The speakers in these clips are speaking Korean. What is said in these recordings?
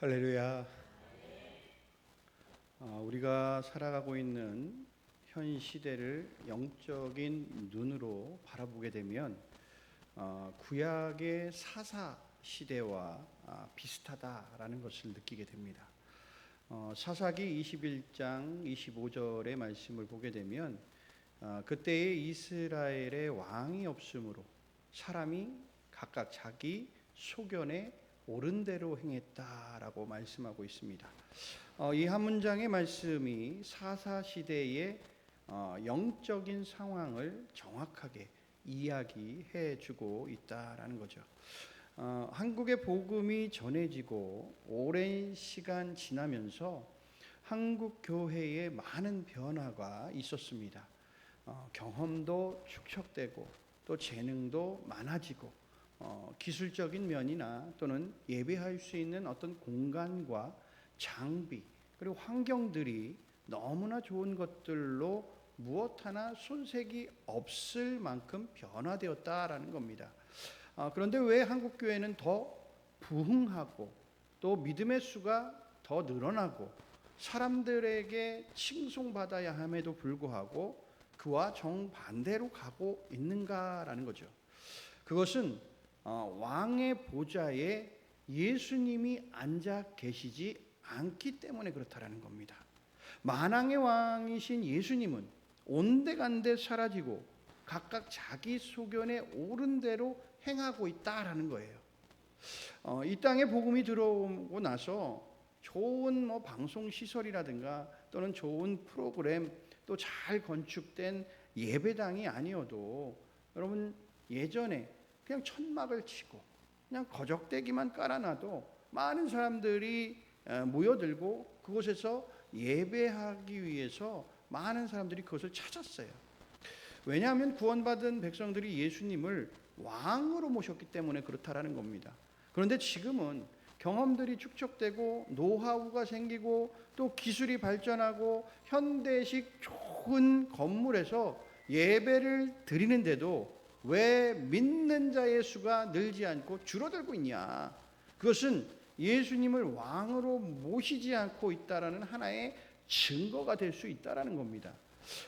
할렐루야. 어, 우리가 살아가고 있는 현 시대를 영적인 눈으로 바라보게 되면 어, 구약의 사사 시대와 아, 비슷하다라는 것을 느끼게 됩니다. 어, 사사기 21장 25절의 말씀을 보게 되면 어, 그때의 이스라엘의 왕이 없으므로 사람이 각각 자기 소견에 옳은 대로 행했다라고 말씀하고 있습니다. 어, 이한 문장의 말씀이 사사 시대의 어, 영적인 상황을 정확하게 이야기해 주고 있다라는 거죠. 어, 한국의 복음이 전해지고 오랜 시간 지나면서 한국 교회에 많은 변화가 있었습니다. 어, 경험도 축적되고 또 재능도 많아지고 어, 기술적인 면이나 또는 예배할 수 있는 어떤 공간과 장비 그리고 환경들이 너무나 좋은 것들로 무엇 하나 손색이 없을 만큼 변화되었다라는 겁니다. 아, 그런데 왜 한국 교회는 더 부흥하고 또 믿음의 수가 더 늘어나고 사람들에게 칭송받아야 함에도 불구하고 그와 정반대로 가고 있는가라는 거죠. 그것은 어, 왕의 보좌에 예수님이 앉아 계시지 않기 때문에 그렇다라는 겁니다. 만왕의 왕이신 예수님은 온데간데 사라지고 각각 자기 소견에 옳은 대로 행하고 있다라는 거예요. 어, 이 땅에 복음이 들어오고 나서 좋은 뭐 방송 시설이라든가 또는 좋은 프로그램 또 잘 건축된 예배당이 아니어도 여러분 예전에 그냥 천막을 치고 그냥 거적대기만 깔아놔도 많은 사람들이 모여들고 그곳에서 예배하기 위해서 많은 사람들이 그것을 찾았어요. 왜냐하면 구원받은 백성들이 예수님을 왕으로 모셨기 때문에 그렇다라는 겁니다. 그런데 지금은 경험들이 축적되고 노하우가 생기고 또 기술이 발전하고 현대식 좋은 건물에서 예배를 드리는데도 왜 믿는 자의 수가 늘지 않고 줄어들고 있냐? 그것은 예수님을 왕으로 모시지 않고 있다라는 하나의 증거가 될 수 있다라는 겁니다.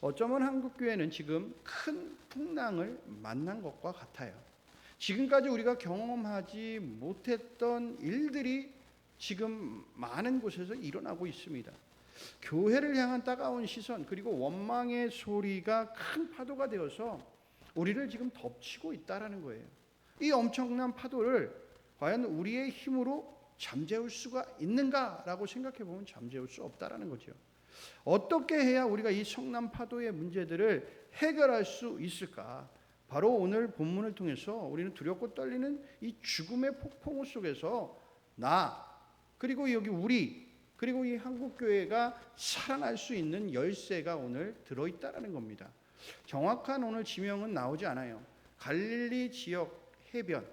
어쩌면 한국 교회는 지금 큰 풍랑을 만난 것과 같아요. 지금까지 우리가 경험하지 못했던 일들이 지금 많은 곳에서 일어나고 있습니다. 교회를 향한 따가운 시선 그리고 원망의 소리가 큰 파도가 되어서 우리를 지금 덮치고 있다라는 거예요. 이 엄청난 파도를 과연 우리의 힘으로 잠재울 수가 있는가라고 생각해 보면 잠재울 수 없다라는 거죠. 어떻게 해야 우리가 이 성남 파도의 문제들을 해결할 수 있을까? 바로 오늘 본문을 통해서 우리는 두렵고 떨리는 이 죽음의 폭풍 속에서 나 그리고 여기 우리 그리고 이 한국 교회가 살아날 수 있는 열쇠가 오늘 들어 있다라는 겁니다. 정확한 오늘 지명은 나오지 않아요. 갈릴리 지역 해변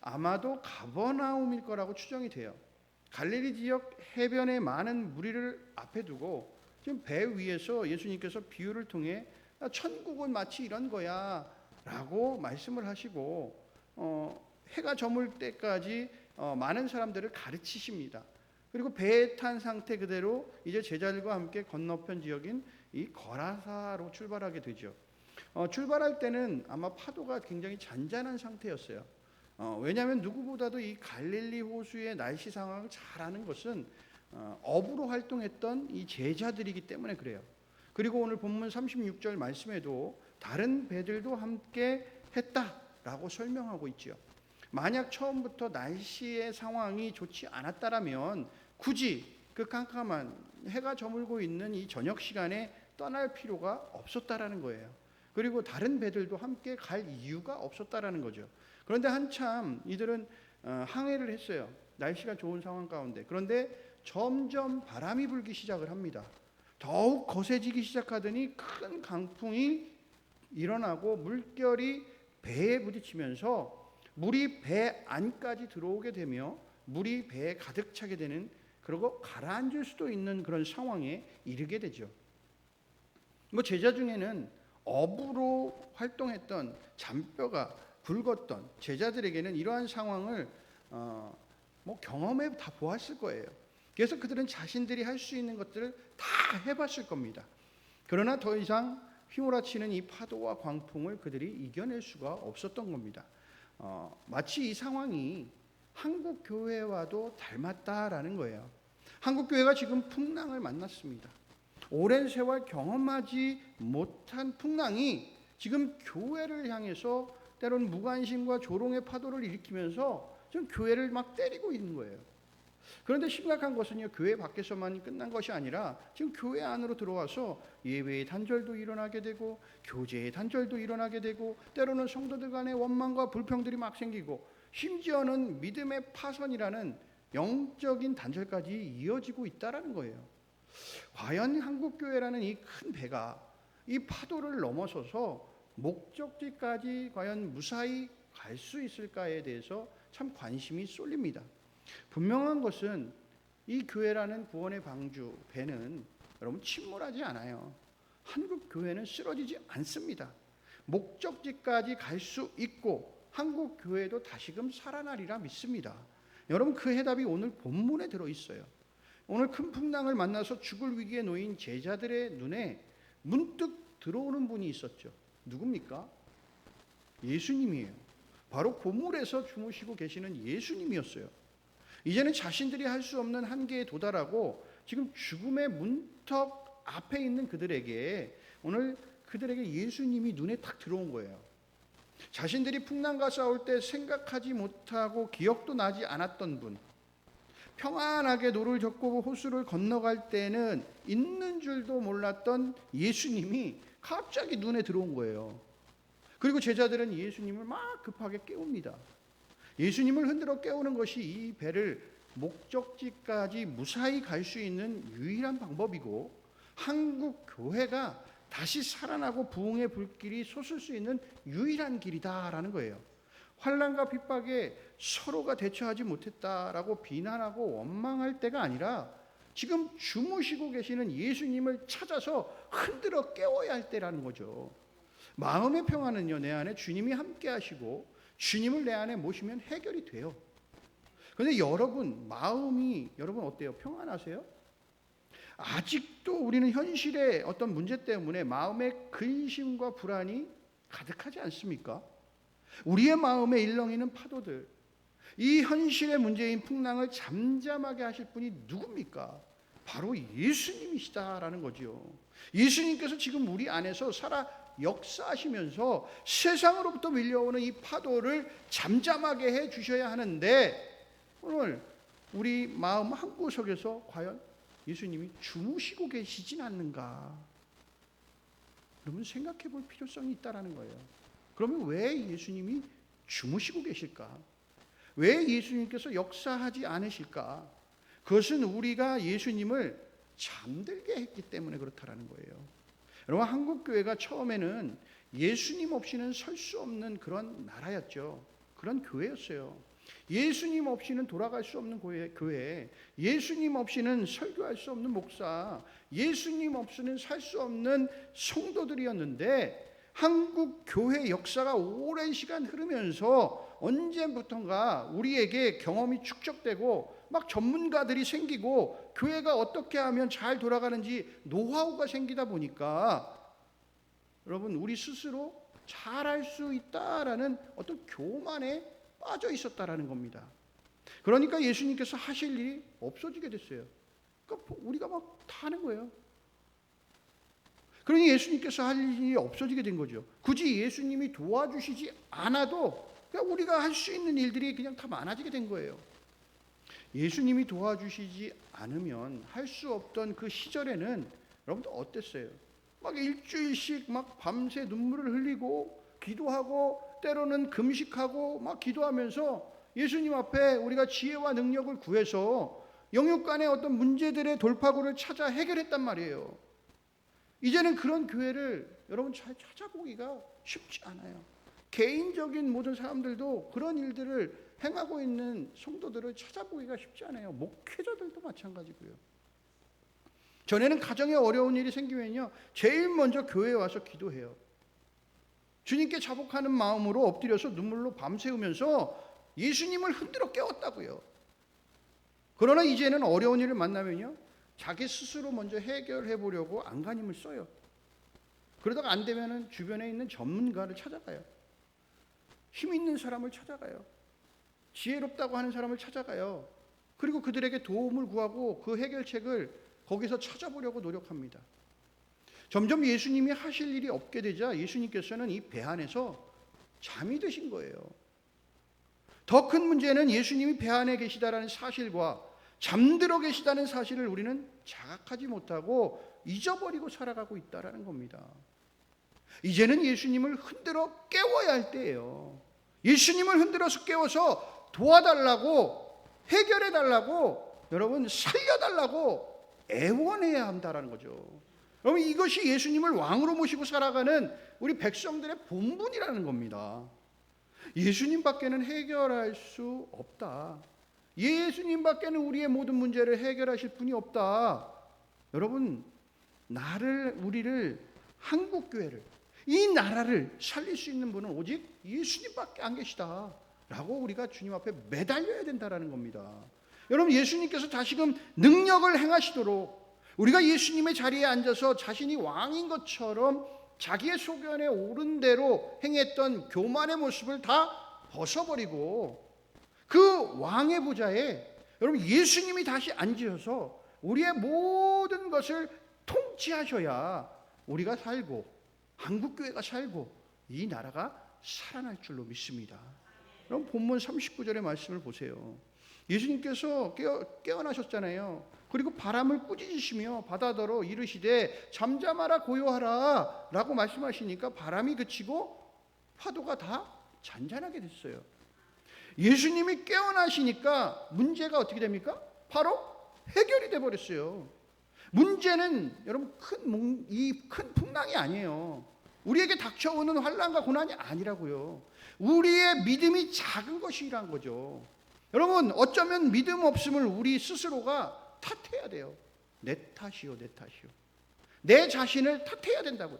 아마도 가버나움일 거라고 추정이 돼요. 갈릴리 지역 해변에 많은 무리를 앞에 두고 지금 배 위에서 예수님께서 비유를 통해 천국은 마치 이런 거야라고 말씀을 하시고 어, 해가 저물 때까지 어, 많은 사람들을 가르치십니다. 그리고 배에 탄 상태 그대로 이제 제자들과 함께 건너편 지역인 이 거라사로 출발하게 되죠. 어, 출발할 때는 아마 파도가 굉장히 잔잔한 상태였어요. 어, 왜냐하면 누구보다도 이 갈릴리 호수의 날씨 상황을 잘 아는 것은 어, 업으로 활동했던 이 제자들이기 때문에 그래요. 그리고 오늘 본문 36절 말씀에도 다른 배들도 함께 했다라고 설명하고 있죠. 만약 처음부터 날씨의 상황이 좋지 않았다라면 굳이 그 깜깜한 해가 저물고 있는 이 저녁 시간에 떠날 필요가 없었다라는 거예요. 그리고 다른 배들도 함께 갈 이유가 없었다라는 거죠. 그런데 한참 이들은 어, 항해를 했어요. 날씨가 좋은 상황 가운데. 그런데 점점 바람이 불기 시작을 합니다. 더욱 거세지기 시작하더니 큰 강풍이 일어나고 물결이 배에 부딪히면서 물이 배 안까지 들어오게 되며 물이 배에 가득 차게 되는 그리고 가라앉을 수도 있는 그런 상황에 이르게 되죠. 뭐 제자 중에는 업으로 활동했던 잔뼈가 굵었던 제자들에게는 이러한 상황을 어, 뭐 경험해 다 보았을 거예요. 그래서 그들은 자신들이 할 수 있는 것들을 다 해봤을 겁니다. 그러나 더 이상 휘몰아치는 이 파도와 광풍을 그들이 이겨낼 수가 없었던 겁니다. 어, 마치 이 상황이 한국 교회와도 닮았다라는 거예요. 한국 교회가 지금 풍랑을 만났습니다. 오랜 세월 경험하지 못한 풍랑이 지금 교회를 향해서 때론 무관심과 조롱의 파도를 일으키면서 지금 교회를 막 때리고 있는 거예요. 그런데 심각한 것은요, 교회 밖에서만 끝난 것이 아니라 지금 교회 안으로 들어와서 예배의 단절도 일어나게 되고, 교제의 단절도 일어나게 되고, 때로는 성도들 간의 원망과 불평들이 막 생기고, 심지어는 믿음의 파선이라는 영적인 단절까지 이어지고 있다라는 거예요. 과연 한국 교회라는 이 큰 배가 이 파도를 넘어서서 목적지까지 과연 무사히 갈 수 있을까에 대해서 참 관심이 쏠립니다. 분명한 것은 이 교회라는 구원의 방주 배는 여러분 침몰하지 않아요. 한국 교회는 쓰러지지 않습니다. 목적지까지 갈 수 있고 한국 교회도 다시금 살아나리라 믿습니다. 여러분 그 해답이 오늘 본문에 들어 있어요. 오늘 큰 풍랑을 만나서 죽을 위기에 놓인 제자들의 눈에 문득 들어오는 분이 있었죠. 누굽니까? 예수님이에요. 바로 고물에서 주무시고 계시는 예수님이었어요. 이제는 자신들이 할 수 없는 한계에 도달하고 지금 죽음의 문턱 앞에 있는 그들에게 오늘 그들에게 예수님이 눈에 탁 들어온 거예요. 자신들이 풍랑과 싸울 때 생각하지 못하고 기억도 나지 않았던 분, 평안하게 노를 젓고 호수를 건너갈 때는 있는 줄도 몰랐던 예수님이 갑자기 눈에 들어온 거예요. 그리고 제자들은 예수님을 막 급하게 깨웁니다. 예수님을 흔들어 깨우는 것이 이 배를 목적지까지 무사히 갈 수 있는 유일한 방법이고 한국 교회가 다시 살아나고 부흥의 불길이 솟을 수 있는 유일한 길이다라는 거예요. 환란과 핍박에 서로가 대처하지 못했다라고 비난하고 원망할 때가 아니라 지금 주무시고 계시는 예수님을 찾아서 흔들어 깨워야 할 때라는 거죠. 마음의 평화는요, 내 안에 주님이 함께 하시고 주님을 내 안에 모시면 해결이 돼요. 그런데 여러분, 마음이 여러분 어때요? 평안하세요? 아직도 우리는 현실의 어떤 문제 때문에 마음의 근심과 불안이 가득하지 않습니까? 우리의 마음에 일렁이는 파도들, 이 현실의 문제인 풍랑을 잠잠하게 하실 분이 누굽니까? 바로 예수님이시다라는 거죠. 예수님께서 지금 우리 안에서 살아 역사하시면서 세상으로부터 밀려오는 이 파도를 잠잠하게 해 주셔야 하는데 오늘 우리 마음 한 구석에서 과연 예수님이 주무시고 계시진 않는가? 여러분 생각해 볼 필요성이 있다라는 거예요. 그러면 왜 예수님이 주무시고 계실까? 왜 예수님께서 역사하지 않으실까? 그것은 우리가 예수님을 잠들게 했기 때문에 그렇다라는 거예요. 여러분 한국 교회가 처음에는 예수님 없이는 설 수 없는 그런 나라였죠. 그런 교회였어요. 예수님 없이는 돌아갈 수 없는 교회, 예수님 없이는 설교할 수 없는 목사, 예수님 없이는 살 수 없는 성도들이었는데 한국 교회 역사가 오랜 시간 흐르면서 언제부턴가 우리에게 경험이 축적되고 막 전문가들이 생기고 교회가 어떻게 하면 잘 돌아가는지 노하우가 생기다 보니까 여러분 우리 스스로 잘할 수 있다라는 어떤 교만에 빠져 있었다라는 겁니다. 그러니까 예수님께서 하실 일이 없어지게 됐어요. 그러니까 우리가 막 다 하는 거예요. 그러니 예수님께서 할 일이 없어지게 된 거죠. 굳이 예수님이 도와주시지 않아도 우리가 할 수 있는 일들이 그냥 다 많아지게 된 거예요. 예수님이 도와주시지 않으면 할 수 없던 그 시절에는 여러분들 어땠어요? 막 일주일씩 막 밤새 눈물을 흘리고 기도하고 때로는 금식하고 막 기도하면서 예수님 앞에 우리가 지혜와 능력을 구해서 영육 간의 어떤 문제들의 돌파구를 찾아 해결했단 말이에요. 이제는 그런 교회를 여러분 잘 찾아보기가 쉽지 않아요. 개인적인 모든 사람들도 그런 일들을 행하고 있는 성도들을 찾아보기가 쉽지 않아요. 목회자들도 마찬가지고요. 전에는 가정에 어려운 일이 생기면요. 제일 먼저 교회에 와서 기도해요. 주님께 자복하는 마음으로 엎드려서 눈물로 밤새우면서 예수님을 흔들어 깨웠다고요. 그러나 이제는 어려운 일을 만나면요. 자기 스스로 먼저 해결해 보려고 안간힘을 써요. 그러다가 안 되면은 주변에 있는 전문가를 찾아가요. 힘 있는 사람을 찾아가요. 지혜롭다고 하는 사람을 찾아가요. 그리고 그들에게 도움을 구하고 그 해결책을 거기서 찾아보려고 노력합니다. 점점 예수님이 하실 일이 없게 되자 예수님께서는 이 배 안에서 잠이 드신 거예요. 더 큰 문제는 예수님이 배 안에 계시다라는 사실과 잠들어 계시다는 사실을 우리는 자각하지 못하고 잊어버리고 살아가고 있다라는 겁니다. 이제는 예수님을 흔들어 깨워야 할 때예요. 예수님을 흔들어서 깨워서 도와달라고 해결해 달라고 여러분 살려 달라고 애원해야 한다라는 거죠. 여러분 이것이 예수님을 왕으로 모시고 살아가는 우리 백성들의 본분이라는 겁니다. 예수님밖에는 해결할 수 없다. 예수님밖에는 우리의 모든 문제를 해결하실 분이 없다. 여러분 나를 우리를 한국 교회를 이 나라를 살릴 수 있는 분은 오직 예수님밖에 안 계시다. 라고 우리가 주님 앞에 매달려야 된다라는 겁니다. 여러분 예수님께서 다시금 능력을 행하시도록 우리가 예수님의 자리에 앉아서 자신이 왕인 것처럼 자기의 소견에 옳은 대로 행했던 교만의 모습을 다 벗어버리고 그 왕의 보좌에 여러분 예수님이 다시 앉으셔서 우리의 모든 것을 통치하셔야 우리가 살고 한국 교회가 살고 이 나라가 살아날 줄로 믿습니다. 그럼 본문 39절의 말씀을 보세요. 예수님께서 깨어, 깨어나셨잖아요. 그리고 바람을 꾸짖으시며 바다더러 이르시되 잠잠하라 고요하라 라고 말씀하시니까 바람이 그치고 파도가 다 잔잔하게 됐어요. 예수님이 깨어나시니까 문제가 어떻게 됩니까? 바로 해결이 돼 버렸어요. 문제는 여러분 큰 이 큰 풍랑이 아니에요. 우리에게 닥쳐오는 환란과 고난이 아니라고요. 우리의 믿음이 작은 것이란 거죠. 여러분 어쩌면 믿음 없음을 우리 스스로가 탓해야 돼요. 내 탓이요, 내 탓이요. 내 자신을 탓해야 된다고요.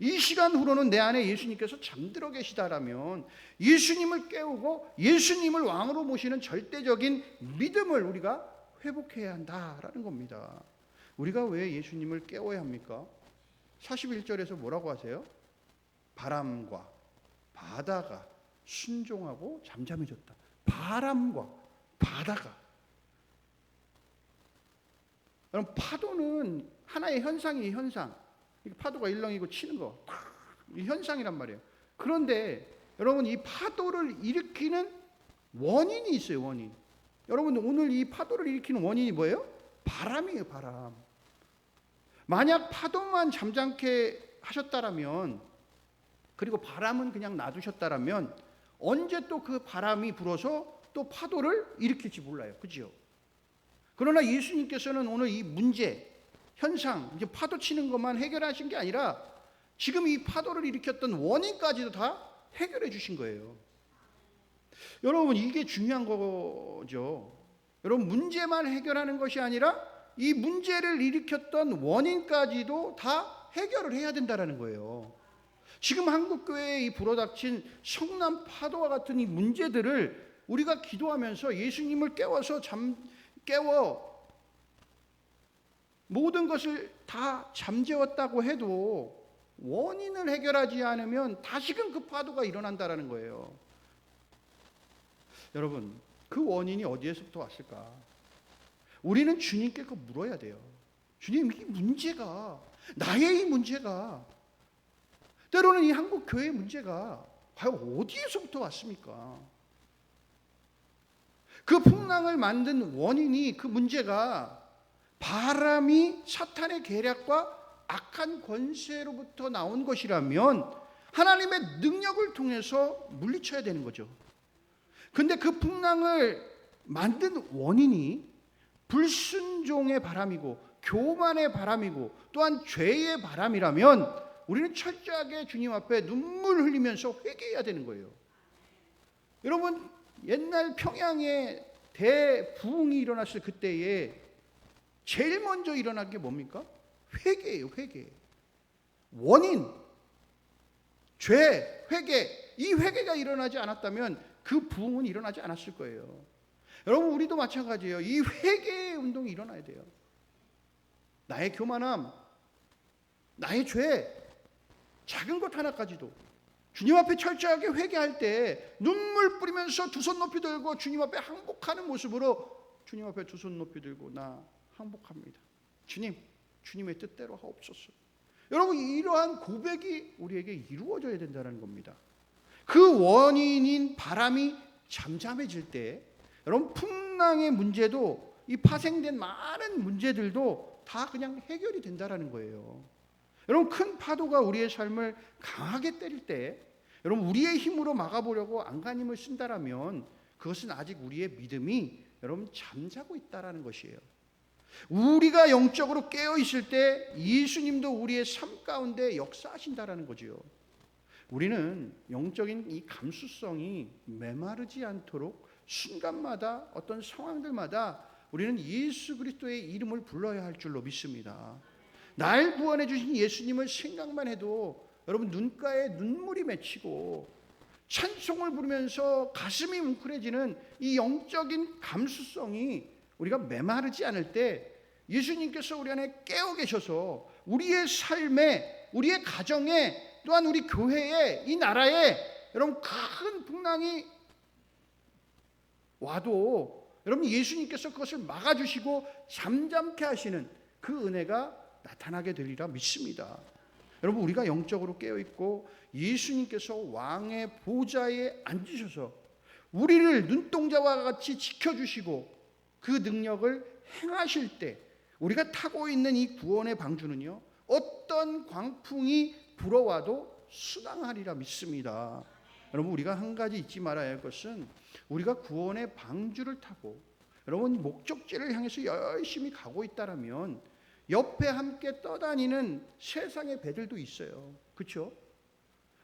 이 시간 후로는 내 안에 예수님께서 잠들어 계시다라면 예수님을 깨우고 예수님을 왕으로 모시는 절대적인 믿음을 우리가 회복해야 한다라는 겁니다. 우리가 왜 예수님을 깨워야 합니까? 41절에서 뭐라고 하세요? 바람과 바다가 순종하고 잠잠해졌다. 바람과 바다가 여러분 파도는 하나의 현상이 현상. 파도가 일렁이고 치는 거. 이 현상이란 말이에요. 그런데 여러분 이 파도를 일으키는 원인이 있어요, 원인. 여러분 오늘 이 파도를 일으키는 원인이 뭐예요? 바람이에요, 바람. 만약 파도만 잠잠케 하셨다라면 그리고 바람은 그냥 놔두셨다라면 언제 또 그 바람이 불어서 또 파도를 일으킬지 몰라요. 그죠? 그러나 예수님께서는 오늘 이 문제, 현상, 이제 파도 치는 것만 해결하신 게 아니라 지금 이 파도를 일으켰던 원인까지도 다 해결해 주신 거예요. 여러분, 이게 중요한 거죠. 여러분, 문제만 해결하는 것이 아니라 이 문제를 일으켰던 원인까지도 다 해결을 해야 된다라는 거예요. 지금 한국 교회에 이 불어닥친 성남 파도와 같은 이 문제들을 우리가 기도하면서 예수님을 깨워서 잠 깨워 모든 것을 다 잠재웠다고 해도 원인을 해결하지 않으면 다시금 그 파도가 일어난다라는 거예요. 여러분, 그 원인이 어디에서부터 왔을까? 우리는 주님께 그 물어야 돼요. 주님, 이 문제가, 나의 이 문제가, 때로는 이 한국 교회의 문제가 과연 어디에서부터 왔습니까? 그 풍랑을 만든 원인이 그 문제가 바람이 사탄의 계략과 악한 권세로부터 나온 것이라면 하나님의 능력을 통해서 물리쳐야 되는 거죠. 근데 그 풍랑을 만든 원인이 불순종의 바람이고 교만의 바람이고 또한 죄의 바람이라면 우리는 철저하게 주님 앞에 눈물 흘리면서 회개해야 되는 거예요. 여러분 옛날 평양에 대부흥이 일어났을 그때에 제일 먼저 일어난 게 뭡니까? 회개예요, 회개. 원인, 죄, 회개. 이 회개가 일어나지 않았다면 그 부흥은 일어나지 않았을 거예요. 여러분 우리도 마찬가지예요. 이 회개의 운동이 일어나야 돼요. 나의 교만함, 나의 죄, 작은 것 하나까지도 주님 앞에 철저하게 회개할 때 눈물 뿌리면서 두 손 높이 들고 주님 앞에 항복하는 모습으로 주님 앞에 두 손 높이 들고 나 항복합니다. 주님, 주님의 뜻대로 하옵소서. 여러분 이러한 고백이 우리에게 이루어져야 된다는 겁니다. 그 원인인 바람이 잠잠해질 때 여러분 풍랑의 문제도 이 파생된 많은 문제들도 다 그냥 해결이 된다라는 거예요. 여러분 큰 파도가 우리의 삶을 강하게 때릴 때 여러분 우리의 힘으로 막아보려고 안간힘을 쓴다라면 그것은 아직 우리의 믿음이 여러분 잠자고 있다라는 것이에요. 우리가 영적으로 깨어 있을 때 예수님도 우리의 삶 가운데 역사하신다라는 거지요. 우리는 영적인 이 감수성이 메마르지 않도록 순간마다 어떤 상황들마다 우리는 예수 그리스도의 이름을 불러야 할 줄로 믿습니다. 날 구원해 주신 예수님을 생각만 해도 여러분 눈가에 눈물이 맺히고 찬송을 부르면서 가슴이 뭉클해지는 이 영적인 감수성이 우리가 메마르지 않을 때 예수님께서 우리 안에 깨어 계셔서 우리의 삶에 우리의 가정에 또한 우리 교회에 이 나라에 여러분 큰 풍랑이 와도 여러분 예수님께서 그것을 막아주시고 잠잠케 하시는 그 은혜가 나타나게 되리라 믿습니다. 여러분 우리가 영적으로 깨어 있고 예수님께서 왕의 보좌에 앉으셔서 우리를 눈동자와 같이 지켜주시고 그 능력을 행하실 때 우리가 타고 있는 이 구원의 방주는요 어떤 광풍이 불어와도 순항하리라 믿습니다. 여러분 우리가 한 가지 잊지 말아야 할 것은 우리가 구원의 방주를 타고 여러분 목적지를 향해서 열심히 가고 있다라면 옆에 함께 떠다니는 세상의 배들도 있어요. 그렇죠?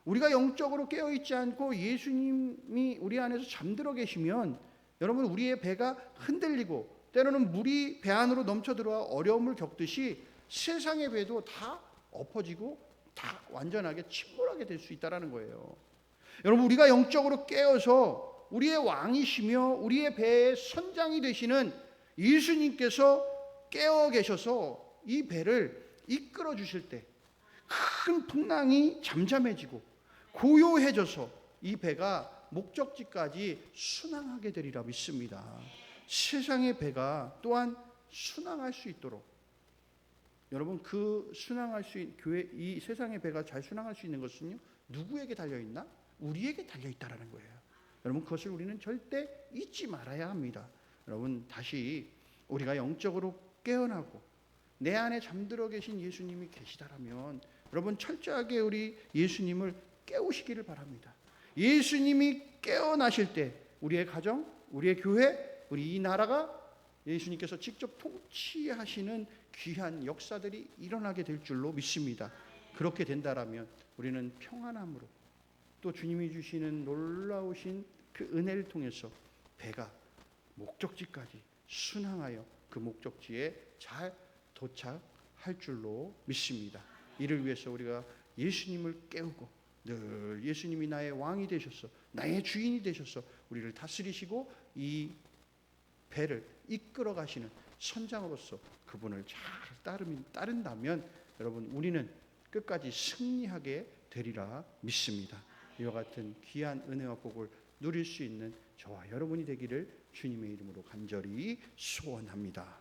우리가 영적으로 깨어 있지 않고 예수님이 우리 안에서 잠들어 계시면 여러분 우리의 배가 흔들리고 때로는 물이 배 안으로 넘쳐 들어와 어려움을 겪듯이 세상의 배도 다 엎어지고 다 완전하게 침몰하게 될 수 있다라는 거예요. 여러분 우리가 영적으로 깨어서 우리의 왕이시며 우리의 배의 선장이 되시는 예수님께서 깨어 계셔서 이 배를 이끌어 주실 때 큰 풍랑이 잠잠해지고 고요해져서 이 배가 목적지까지 순항하게 되리라 믿습니다. 세상의 배가 또한 순항할 수 있도록 여러분 그 순항할 수 있는 교회 이 세상의 배가 잘 순항할 수 있는 것은요 누구에게 달려 있나? 우리에게 달려 있다라는 거예요. 여러분 그것을 우리는 절대 잊지 말아야 합니다. 여러분 다시 우리가 영적으로 깨어나고 내 안에 잠들어 계신 예수님이 계시다라면 여러분 철저하게 우리 예수님을 깨우시기를 바랍니다. 예수님이 깨어나실 때 우리의 가정, 우리의 교회, 우리 이 나라가 예수님께서 직접 통치하시는 귀한 역사들이 일어나게 될 줄로 믿습니다. 그렇게 된다라면 우리는 평안함으로 또 주님이 주시는 놀라우신 그 은혜를 통해서 배가 목적지까지 순항하여 그 목적지에 잘 도착할 줄로 믿습니다. 이를 위해서 우리가 예수님을 깨우고 늘 예수님이 나의 왕이 되셔서 나의 주인이 되셔서 우리를 다스리시고 이 배를 이끌어 가시는 선장으로서 그분을 잘 따르면 따른다면 여러분 우리는 끝까지 승리하게 되리라 믿습니다. 이와 같은 귀한 은혜와 복을 누릴 수 있는 저와 여러분이 되기를 주님의 이름으로 간절히 소원합니다.